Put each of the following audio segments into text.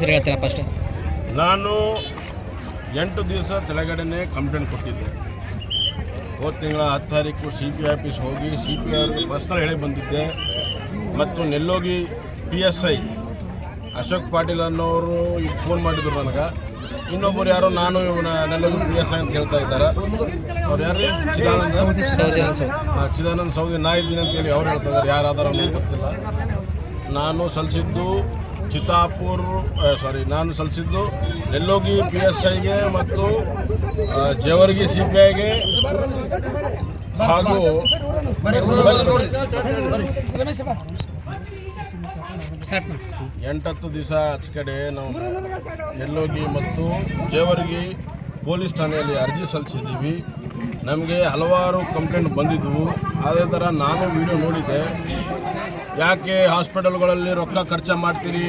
ಸರಿ ಹೇಳ್ತೀರಾ ಫಸ್ಟ್ ನಾನು ಎಂಟು ದಿವಸ ತೆಳಗಡೆನೆ ಕಂಪ್ಲೇಂಟ್ ಕೊಟ್ಟಿದ್ದೆ. ಹೋದ ತಿಂಗಳ ಹತ್ತು ತಾರೀಕು ಸಿ ಪಿ ಆಫೀಸ್ ಹೋಗಿ ಸಿ ಪಿ ಅವ್ರಿಗೆ ಪರ್ಸ್ನಲ್ ಹೇಳಿ ಬಂದಿದ್ದೆ. ಮತ್ತು ನೆಲ್ಲೋಗಿ P S I Ashok Patil ಅನ್ನೋರು ಈಗ ಫೋನ್ ಮಾಡಿದ್ರು ನನಗೆ. ಇನ್ನೊಬ್ಬರು ಯಾರೋ ನಾನು ಇವನ ನೆಲ್ಲೋಗಿ ಪಿ ಎಸ್ ಐ ಅಂತ ಹೇಳ್ತಾ ಇದ್ದಾರೆ. ಅವ್ರು ಯಾರು ಚಿದಾನಂದ. ಚಿದಾನಂದ ಸೌದಿ ನಾ ಇದ್ದೀನಿ ಅಂತೇಳಿ ಅವ್ರು ಹೇಳ್ತಾ ಇದ್ದಾರೆ. ಯಾರಾದರೂ ಗೊತ್ತಿಲ್ಲ. ನಾನು ಸಲ್ಲಿಸಿದ್ದು ಚಿತ್ತಾಪುರ್ ಸಾರಿ ನಾನು ಸಲ್ಲಿಸಿದ್ದು ನೆಲ್ಲೋಗಿ ಪಿ ಎಸ್ ಐಗೆ ಮತ್ತು ಜೇವರ್ಗಿ ಸಿ ಪಿ ಐಗೆ ಹಾಗೂ ಎಂಟತ್ತು ದಿವಸ ಆಚ ಕಡೆ ನಾವು ನೆಲ್ಲೋಗಿ ಮತ್ತು ಜೇವರ್ಗಿ ಪೊಲೀಸ್ ಠಾಣೆಯಲ್ಲಿ ಅರ್ಜಿ ಸಲ್ಲಿಸಿದ್ದೀವಿ. ನಮಗೆ ಹಲವಾರು ಕಂಪ್ಲೇಂಟ್ ಬಂದಿದ್ದವು ಅದೇ ಥರ ನಾನು ವಿಡಿಯೋ ನೋಡಿದ್ದೆ. ಯಾಕೆ ಹಾಸ್ಪಿಟಲ್ಗಳಲ್ಲಿ ರೊಕ್ಕ ಖರ್ಚು ಮಾಡ್ತೀರಿ?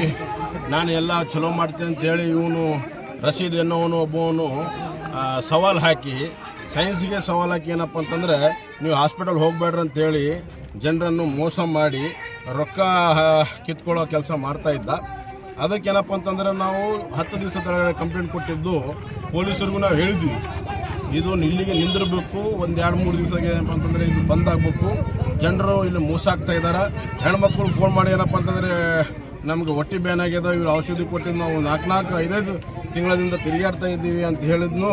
ನಾನು ಎಲ್ಲ ಚಲೋ ಮಾಡ್ತೀನಿ ಅಂತೇಳಿ ಇವನು ರಶೀದ್ ಎನ್ನುವನು ಒಬ್ಬವನು ಸವಾಲು ಹಾಕಿ, ಸೈನ್ಸ್ಗೆ ಸವಾಲು ಹಾಕಿ ಏನಪ್ಪ ಅಂತಂದರೆ, ನೀವು ಹಾಸ್ಪಿಟಲ್ ಹೋಗಬೇಡ್ರಿ ಅಂತೇಳಿ ಜನರನ್ನು ಮೋಸ ಮಾಡಿ ರೊಕ್ಕ ಕಿತ್ಕೊಳ್ಳೋ ಕೆಲಸ ಮಾಡ್ತಾ ಇದ್ದ. ಅದಕ್ಕೇನಪ್ಪ ಅಂತಂದರೆ ನಾವು ಹತ್ತು ದಿವಸ ಕಂಪ್ಲೇಂಟ್ ಕೊಟ್ಟಿದ್ದು ಪೊಲೀಸರಿಗೂ ನಾವು ಹೇಳಿದ್ವಿ. ಇದು ಇಲ್ಲಿಗೆ ನಿಂದಿರಬೇಕು. ಒಂದು ಎರಡು ಮೂರು ದಿವಸ ಏನಪ್ಪ ಅಂತಂದರೆ ಇದು ಬಂದಾಗಬೇಕು ಜನರು ಇಲ್ಲಿ ಮೋಸ ಆಗ್ತಾ ಇದ್ದಾರೆ ಹೆಣ್ಮಕ್ಳು ಫೋನ್ ಮಾಡಿ ಏನಪ್ಪ ಅಂತಂದರೆ, ನಮ್ಗೆ ಹೊಟ್ಟೆ ಬ್ಯಾನ್ ಆಗ್ಯದ, ಇವ್ರು ಔಷಧಿ ಕೊಟ್ಟಿದ್ದು ನಾವು ನಾಲ್ಕು ನಾಲ್ಕು ಐದೈದು ತಿಂಗಳಿಂದ ತಿರುಗಾಡ್ತಾ ಇದ್ದೀವಿ ಅಂತ ಹೇಳಿದ್ನು.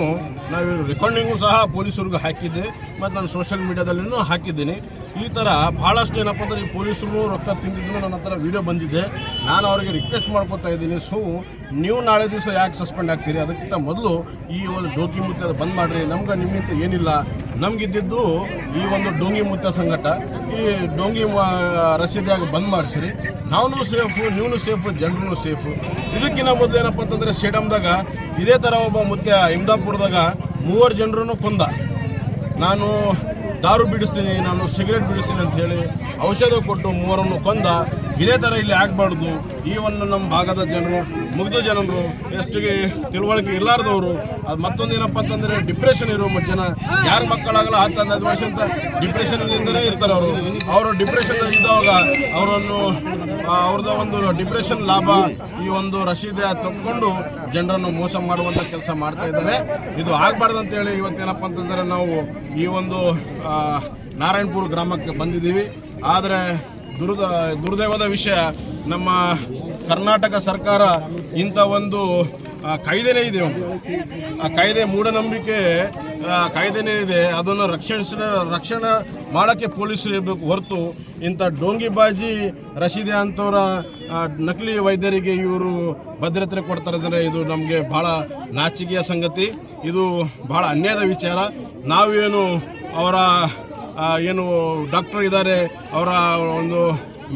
ನಾವು ರೆಕಾರ್ಡಿಂಗು ಸಹ ಪೊಲೀಸರಿಗೂ ಹಾಕಿದ್ದೆ. ಮತ್ತು ನಾನು ಸೋಷಿಯಲ್ ಮೀಡಿಯಾದಲ್ಲಿನೂ ಹಾಕಿದ್ದೀನಿ. ಈ ಥರ ಭಾಳಷ್ಟು ಏನಪ್ಪ ಅಂದರೆ ಈ ಪೊಲೀಸರು ರೊಕ್ಕ ತಿಂದಿದ್ದು ನನ್ನ ಹತ್ರ ವಿಡಿಯೋ ಬಂದಿದೆ. ನಾನು ಅವರಿಗೆ ರಿಕ್ವೆಸ್ಟ್ ಮಾಡ್ಕೊತಾ ಇದ್ದೀನಿ. ಸೊ ನೀವು ನಾಳೆ ದಿವಸ ಯಾಕೆ ಸಸ್ಪೆಂಡ್ ಆಗ್ತೀರಿ? ಅದಕ್ಕಿಂತ ಮೊದಲು ಈ ಒಂದು ಡೋಕಿ ಮುತ್ಯ ಬಂದ್ ಮಾಡಿರಿ. ನಮ್ಗೆ ನಿಮ್ಮಿಂದ ಏನಿಲ್ಲ. ನಮಗಿದ್ದಿದ್ದು ಈ ಒಂದು ಡೋಂಗಿ ಮುತ್ಯ ಸಂಘಟ. ಈ ಡೋಂಗಿ ರಸೀದಿಯಾಗಿ ಬಂದ್ ಮಾಡಿಸಿರಿ. ನಾವು ಸೇಫು ನೀವು ಸೇಫು ಜನರೂ ಸೇಫು ಇದಕ್ಕಿಂತ ಮೊದಲು ಏನಪ್ಪ ಅಂತಂದರೆ ಸ್ಟೇಡಿಯಮ್ದಾಗ ಇದೇ ಥರ ಒಬ್ಬ ಮುತ್ತೆ ಇಮ್ದಾಪುರದಾಗ ಮೂವರು ಜನರನ್ನು ಕೊಂದ. ನಾನು ದಾರು ಬಿಡಿಸ್ತೀನಿ, ನಾನು ಸಿಗರೇಟ್ ಬಿಡಿಸ್ತೀನಿ ಅಂತ ಹೇಳಿ ಔಷಧ ಕೊಟ್ಟು ಮೂವರನ್ನು ಕೊಂದ ಇದೇ ಥರ ಇಲ್ಲಿ ಆಗಬಾರ್ದು. ಈ ಒಂದು ನಮ್ಮ ಭಾಗದ ಜನರು ಮುಗ್ಧ ಜನರು ಎಷ್ಟಿಗೆ ತಿಳುವಳಿಕೆ ಇರಲಾರ್ದವರು, ಅದು ಮತ್ತೊಂದು ಏನಪ್ಪ ಅಂತಂದರೆ ಡಿಪ್ರೆಷನ್ ಇರೋ ಜನ. ಯಾರ ಮಕ್ಕಳಾಗಲ್ಲ ಹತ್ತು ಹನ್ನೊಂದು ವರ್ಷ ಅಂತ ಡಿಪ್ರೆಷನ್ನಿಂದನೇ ಇರ್ತಾರೆ ಅವರು. ಅವರು ಡಿಪ್ರೆಷನ್ ಇದ್ದಾಗ ಅವರನ್ನು ಅವ್ರದ ಒಂದು ಡಿಪ್ರೆಷನ್ ಲಾಭ ಈ ಒಂದು ರಶೀದೆ ತಕ್ಕೊಂಡು ಜನರನ್ನು ಮೋಸ ಮಾಡುವಂಥ ಕೆಲಸ ಮಾಡ್ತಾ ಇದ್ದಾರೆ. ಇದು ಆಗಬಾರ್ದು ಅಂತೇಳಿ ಇವತ್ತೇನಪ್ಪ ಅಂತಂದರೆ ನಾವು ಈ ಒಂದು ನಾರಾಯಣಪುರ ಗ್ರಾಮಕ್ಕೆ ಬಂದಿದ್ದೀವಿ. ಆದರೆ ದುರ್ದ, ದುರ್ದೈವದ ವಿಷಯ ನಮ್ಮ ಕರ್ನಾಟಕ ಸರ್ಕಾರ ಇಂಥ ಒಂದು ಕಾಯ್ದೆನೇ ಇದೆ ಆ ಕಾಯ್ದೆ ಮೂಢನಂಬಿಕೆ ಕಾಯ್ದೆನೇ ಇದೆ. ಅದನ್ನು ರಕ್ಷಿಸ ರಕ್ಷಣೆ ಮಾಡೋಕ್ಕೆ ಪೊಲೀಸರು ಇರಬೇಕು ಹೊರತು. ಇಂಥ ಡೋಂಗಿಬಾಜಿ ರಶೀದೆ ಅಂತವರ ನಕಲಿ ವೈದ್ಯರಿಗೆ ಇವರು ಭದ್ರತೆ ಕೊಡ್ತಾರೆ ಅಂದರೆ ಇದು ನಮಗೆ ಭಾಳ ನಾಚಿಕೆಯ ಸಂಗತಿ. ಇದು ಭಾಳ ಅನ್ಯಾಯದ ವಿಚಾರ. ನಾವೇನು ಅವರ ಏನು ಡಾಕ್ಟರ್ ಇದ್ದಾರೆ, ಅವರ ಒಂದು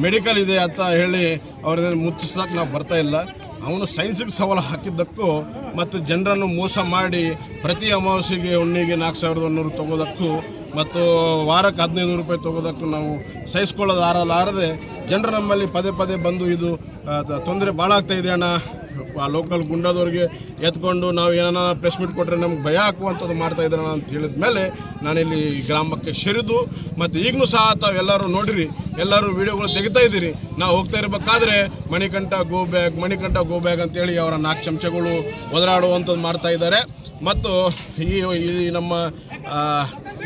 ಮೆಡಿಕಲ್ ಇದೆ ಅಂತ ಹೇಳಿ ಅವ್ರನ್ನ ಮುಚ್ಚಿಸೋಕೆ ನಾವು ಬರ್ತಾ ಇಲ್ಲ. ಅವನು ಸೈನ್ಸಿಗೆ ಸವಾಲು ಹಾಕಿದ್ದಕ್ಕೂ ಮತ್ತು ಜನರನ್ನು ಮೋಸ ಮಾಡಿ ಪ್ರತಿ ಅಮಾವಾಸ್ಯೆಗೆ ಉಣ್ಣಿಗೆ ನಾಲ್ಕು ಸಾವಿರದ ಒಂದೂರು ತೊಗೋದಕ್ಕೂ ಮತ್ತು ವಾರಕ್ಕೆ ಹದಿನೈದು ರೂಪಾಯಿ ತೊಗೋದಕ್ಕೂ ನಾವು ಸಹಿಸ್ಕೊಳ್ಳೋದು ಆರಲಾರದೆ ಜನರು ನಮ್ಮಲ್ಲಿ ಪದೇ ಪದೇ ಬಂದು ಇದು ತೊಂದರೆ ಭಾಳ ಆಗ್ತಾ ಇದೆ ಅಣ್ಣ ಆ ಲೋಕಲ್ ಗುಂಡಾದವ್ರಿಗೆ ಎತ್ಕೊಂಡು ನಾವು ಏನಾರ ಪ್ರೆಸ್ ಮೀಟ್ ಕೊಟ್ಟರೆ ನಮ್ಗೆ ಭಯ ಹಾಕುವಂಥದ್ದು ಮಾಡ್ತಾ ಇದ್ದಾನೆ ಅಂತ ಹೇಳಿದ ಮೇಲೆ ನಾನಿಲ್ಲಿ ಗ್ರಾಮಕ್ಕೆ ಸೇರಿದ್ದು. ಮತ್ತು ಈಗಲೂ ಸಹ ತಾವೆಲ್ಲರೂ ನೋಡಿರಿ, ಎಲ್ಲರೂ ವೀಡಿಯೋಗಳು ತೆಗಿತಾ ಇದ್ದೀರಿ. ನಾವು ಹೋಗ್ತಾ ಇರಬೇಕಾದ್ರೆ Manikanta go back Manikanta go back ಅಂತೇಳಿ ಅವರ ನಾಲ್ಕು ಚಮಚಗಳು ಒದರಾಡುವಂಥದ್ದು ಮಾಡ್ತಾ ಇದ್ದಾರೆ. ಮತ್ತು ಈ ಈ ನಮ್ಮ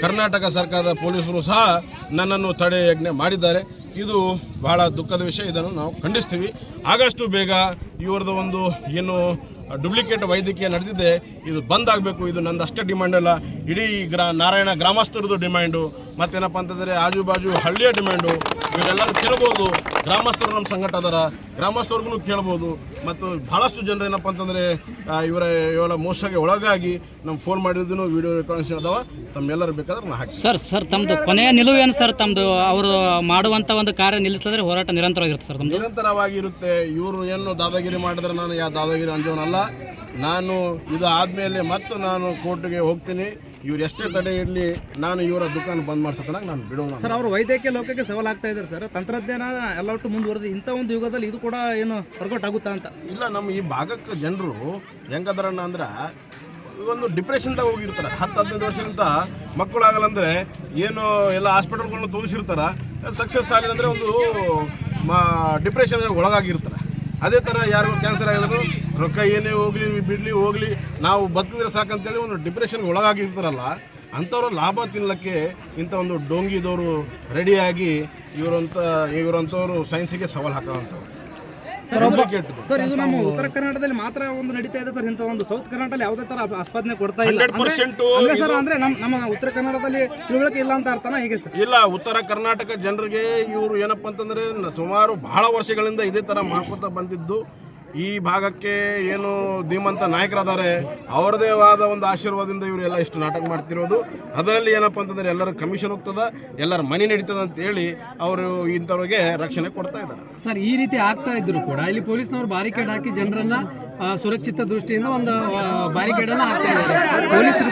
ಕರ್ನಾಟಕ ಸರ್ಕಾರದ ಪೊಲೀಸರು ಸಹ ನನ್ನನ್ನು ತಡೆ ಯಜ್ಞೆ ಮಾಡಿದ್ದಾರೆ. ಇದು ಬಹಳ ದುಃಖದ ವಿಷಯ. ಇದನ್ನು ನಾವು ಖಂಡಿಸ್ತೀವಿ. ಆಗಷ್ಟು ಬೇಗ ಇವ್ರದ್ದು ಒಂದು ಏನು ಡುಪ್ಲಿಕೇಟ್ ವೈದ್ಯಕೀಯ ನಡೆದಿದೆ, ಇದು ಬಂದ್ ಆಗಬೇಕು. ಇದು ನಂದು ಅಷ್ಟೇ ಡಿಮ್ಯಾಂಡ್ ಅಲ್ಲ. ಇಡೀ ಗ್ರಾ ನಾರಾಯಣ ಗ್ರಾಮಸ್ಥರದ್ದು ಡಿಮ್ಯಾಂಡು ಮತ್ತೇನಪ್ಪ ಅಂತಂದರೆ ಆಜು ಬಾಜು ಹಳ್ಳಿಯ ಡಿಮ್ಯಾಂಡು ಇವರೆಲ್ಲರೂ ಕೇಳ್ಬೋದು. ಗ್ರಾಮಸ್ಥರು ನಮ್ಮ ಸಂಘಟ ಅದರ. ಗ್ರಾಮಸ್ಥರ್ಗು ಕೇಳ್ಬೋದು. ಮತ್ತು ಭಾಳಷ್ಟು ಜನರು ಏನಪ್ಪ ಅಂತಂದರೆ ಇವರ ಇವರ ಮೋಸಗೆ ಒಳಗಾಗಿ ನಮ್ಮ ಫೋನ್ ಮಾಡಿದ್ದು ವಿಡಿಯೋ ರೆಕಾರ್ಡಿಂಗ್ಸ್ ಅದಾವ. ತಮ್ಮೆಲ್ಲರೂ ಬೇಕಾದ್ರೆ ನಾ ಹಾಕಿ ಸರ್ ಸರ್ ತಮ್ಮದು ಕೊನೆಯ ನಿಲುವು ಏನು ಸರ್? ತಮ್ಮದು ಅವರು ಮಾಡುವಂಥ ಒಂದು ಕಾರ್ಯ ನಿಲ್ಲಿಸಿದ್ರೆ ಹೋರಾಟ ನಿರಂತರವಾಗಿರುತ್ತೆ ಸರ್ ತಮ್ಮದು ನಿರಂತರವಾಗಿರುತ್ತೆ. ಇವರು ಏನು ದಾದಾಗಿರಿ ಮಾಡಿದ್ರೆ ನಾನು ಯಾ ದಾದಾಗಿರಿ ಅಂಜೋನಲ್ಲ. ನಾನು ಇದು ಆದಮೇಲೆ ಮತ್ತು ನಾನು ಕೋರ್ಟ್ಗೆ ಹೋಗ್ತೀನಿ. ಇವ್ರು ಎಷ್ಟೇ ತಡೆ ಇರಲಿ ನಾನು ಇವರ ದುಕಾನ್ ಬಂದ್ ಮಾಡ್ಸೋತನಾಗ ನಾನು ಬಿಡೋಣ ಸರ್ ಅವರು ವೈದ್ಯಕೀಯ ಲೋಕಕ್ಕೆ ಸವಾಲ್ ಆಗ್ತಾ ಇದ್ದಾರೆ ಸರ್. ತಂತ್ರಜ್ಞಾನ ಎಲ್ಲ ಒಟ್ಟು ಮುಂದುವರೆದು ಇಂಥ ಒಂದು ಯುಗದಲ್ಲಿ ಇದು ಕೂಡ ಏನು ವರ್ಕೌಟ್ ಆಗುತ್ತಾ ಅಂತ? ಇಲ್ಲ ನಮ್ಮ ಈ ಭಾಗಕ್ಕೆ ಜನರು ಹೆಂಗದಾರಣ್ಣ ಅಂದ್ರೆ ಒಂದು ಡಿಪ್ರೆಷನ್ದಾಗ ಹೋಗಿರ್ತಾರೆ. ಹತ್ತು ಹದಿನೈದು ವರ್ಷದಿಂದ ಮಕ್ಕಳಾಗಲ್ಲ ಅಂದರೆ ಏನು ಎಲ್ಲ ಹಾಸ್ಪಿಟಲ್ಗಳನ್ನ ತೋರಿಸಿರ್ತಾರ. ಸಕ್ಸಸ್ ಆಗಿಲ್ಲ ಅಂದರೆ ಒಂದು ಡಿಪ್ರೆಷನ್ ಒಳಗಾಗಿರ್ತಾರೆ. ಅದೇ ಥರ ಯಾರಿಗೂ ಕ್ಯಾನ್ಸರ್ ಆಗಿದ್ರು ರೊಕ್ಕ ಏನೇ ಹೋಗ್ಲಿ ಬಿಡ್ಲಿ ಹೋಗ್ಲಿ ನಾವು ಬದುಕಿದ್ರೆ ಸಾಕಂತೇಳಿ ಒಂದು ಡಿಪ್ರೆಷನ್ಗೆ ಒಳಗಾಗಿರ್ತಾರಲ್ಲ ಅಂಥವ್ರು ಲಾಭ ತಿನ್ನಲಿಕ್ಕೆ ಇಂಥ ಒಂದು ಡೋಂಗಿದವರು ರೆಡಿಯಾಗಿ ಇವರಂತ ಇವರಂಥವ್ರು ಸೈನ್ಸಿಗೆ ಸವಾಲು ಹಾಕೋವಂಥವ್ರು. ಸರ್ ಇದು ನಮ್ಮ ಉತ್ತರ ಕರ್ನಾಟಕದಲ್ಲಿ ಮಾತ್ರ ಒಂದು ನಡೀತಾ ಇದೆ ಸರ್ ಇಂಥ ಒಂದು ಸೌತ್ ಕರ್ನಾಟಕದಲ್ಲಿ ಯಾವುದೇ ತರ ಆಸ್ಪಾದನೆ ಕೊಡ್ತಾ ಇಲ್ಲ. 100% ಅಂದ್ರೆ ಸರ್ ಅಂದ್ರೆ ನಮ್ಮ ನಮ್ಮ ಉತ್ತರ ಕರ್ನಾಟಕದಲ್ಲಿ ತಿಳುವಳಿಕೆ ಇಲ್ಲ ಅಂತ ಅರ್ಥನ ಹೇಗೆ ಸರ್? ಇಲ್ಲ ಉತ್ತರ ಕರ್ನಾಟಕ ಜನರಿಗೆ ಇವರು ಏನಪ್ಪ ಅಂತಂದ್ರೆ ಸುಮಾರು ಬಹಳ ವರ್ಷಗಳಿಂದ ಇದೇ ತರ ಮಾಡ್ಕೊತಾ ಬಂದಿದ್ದು. ಈ ಭಾಗಕ್ಕೆ ಏನು ಧೀಮಂತ ನಾಯಕರಾದರೆ ಅವರದೇ ಆದ ಒಂದು ಆಶೀರ್ವಾದದಿಂದ ಇವರೆಲ್ಲ ಇಷ್ಟು ನಾಟಕ ಮಾಡ್ತಿರೋದು. ಅದರಲ್ಲಿ ಏನಪ್ಪ ಅಂತಂದರೆ ಎಲ್ಲರ ಕಮಿಷನ್ ಹೋಗ್ತದೆ, ಎಲ್ಲರ ಮನೆ ನಡೀತದೆ ಅಂತ ಹೇಳಿ ಅವರು ಇಂಥವ್ರಿಗೆ ರಕ್ಷಣೆ ಕೊಡ್ತಾ ಇದ್ದಾರೆ. ಸರ್, ಈ ರೀತಿ ಆಗ್ತಾ ಇದ್ರು ಕೂಡ ಇಲ್ಲಿ ಪೊಲೀಸ್ನವರು ಬ್ಯಾರಿಕೇಡ್ ಹಾಕಿ ಜನರನ್ನ ಸುರಕ್ಷಿತ ದೃಷ್ಟಿಯಿಂದ ಒಂದು ಬ್ಯಾರಿಕೇಡನ್ನು ಹಾಕ್ತಾ ಇದ್ದಾರೆ. ಪೊಲೀಸರು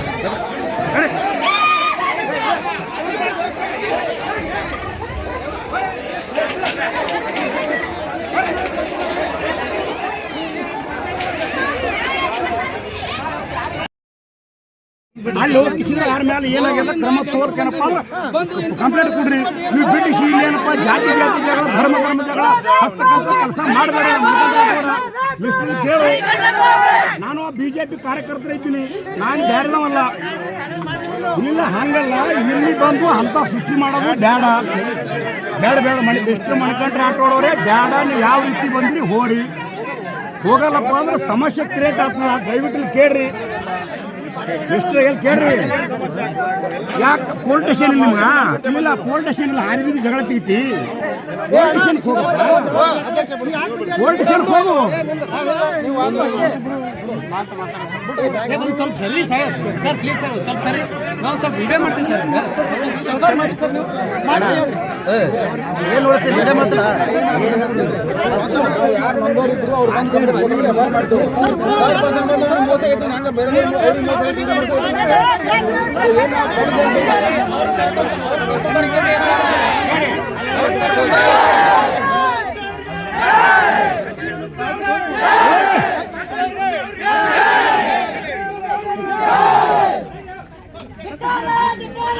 ಅಲ್ಲಿ ಹೋಗಿ ಕಿಸಿದ್ರೆ ಯಾರ ಮೇಲೆ ಏನಾಗ್ಯದ? ಕ್ರಮ ತೋರ್ಕೇನಪ್ಪ ಅಂದ್ರೆ ಕಂಪ್ಲೇಂಟ್ ಕೊಡ್ರಿ. ನೀವು ಬ್ರಿಟಿಷ್ ಏನಪ್ಪ? ಜಾತಿ ಜಾತಿ ಜಗಳ ಧರ್ಮ ಧರ್ಮ ಜಗಳ ಹಚ್ಚಕ್ಕಂತ ಕೆಲಸ ಮಾಡಬೇಡ. ಮಿಸ್ಟರ್ ಕೇಳು. ನಾನು ಬಿಜೆಪಿ ಕಾರ್ಯಕರ್ತರ ಇದ್ದೀನಿ. ನಾನು ಬೇರೆದವಲ್ಲ ಇಲ್ಲ ಹಂಗಲ್ಲ. ಇಲ್ಲಿ ಬಂದು ಅಂತ ಸೃಷ್ಟಿ ಮಾಡೋದು ಬೇಡ ಬೇಡ ಬೇಡ ಮಣಿ ಎಷ್ಟು ಮಣ್ಕಂಡ್ರೆ ಆಟೋಡೋರೆ ಬೇಡ ನೀವು ಯಾವ ರೀತಿ ಬಂದ್ರಿ ಹೋರಿ. ಹೋಗಲ್ಲಪ್ಪ ಅಂದ್ರೆ ಸಮಸ್ಯೆ ಕ್ರಿಯೇಟ್ ಆಗ್ತದ. ದಯವಿಟ್ಟು ಕೇಳ್ರಿ. ಎಲ್ಲಿ ಕೇಳ್ರಿ. ಯಾಕೆ ಪೋಲ್ ಸ್ಟೇಷನ್ ನಿಮ್ಗ? ಇಲ್ಲ ಪೋಲ್ ಸ್ಟೇಷನ್ ಹಾರಿ ಜಗಳ ತೆಗಿತಿ ಪೋಲ್ ಸ್ಟೇಷನ್ ಹೋಗು. ಸ್ಟೇಷನ್ ಹೋಗು. ಸ್ವಲ್ಪ ಸರಿ ಸರ್. ಸರ್ ಪ್ಲೀಸ್ ಸರ್ ಸ್ವಲ್ಪ ಸರಿ. ನಾವು ಸ್ವಲ್ಪ ವಿಡಿಯೋ ಮಾಡ್ತೀವಿ ಸರ್. ಈಗ ಮಾಡಿ ಸರ್ ನೀವು. ಏನು ನೋಡ್ತೀರಿ ವಿಡಿಯೋ ಮಾಡ್ತೀರಾ ಯಾರು ಮಂದೋರಿದ್ರು ಅವ್ರು ಬಂದು ಮಾಡ್ತೀವಿ. ಮೋಸ ಐತಿ ನಂಗೆ ಬೇರೆ ಮೋಸ ಐತಿ ಮಾಡ್ತೀವಿ ಅಧಿಕಾರ!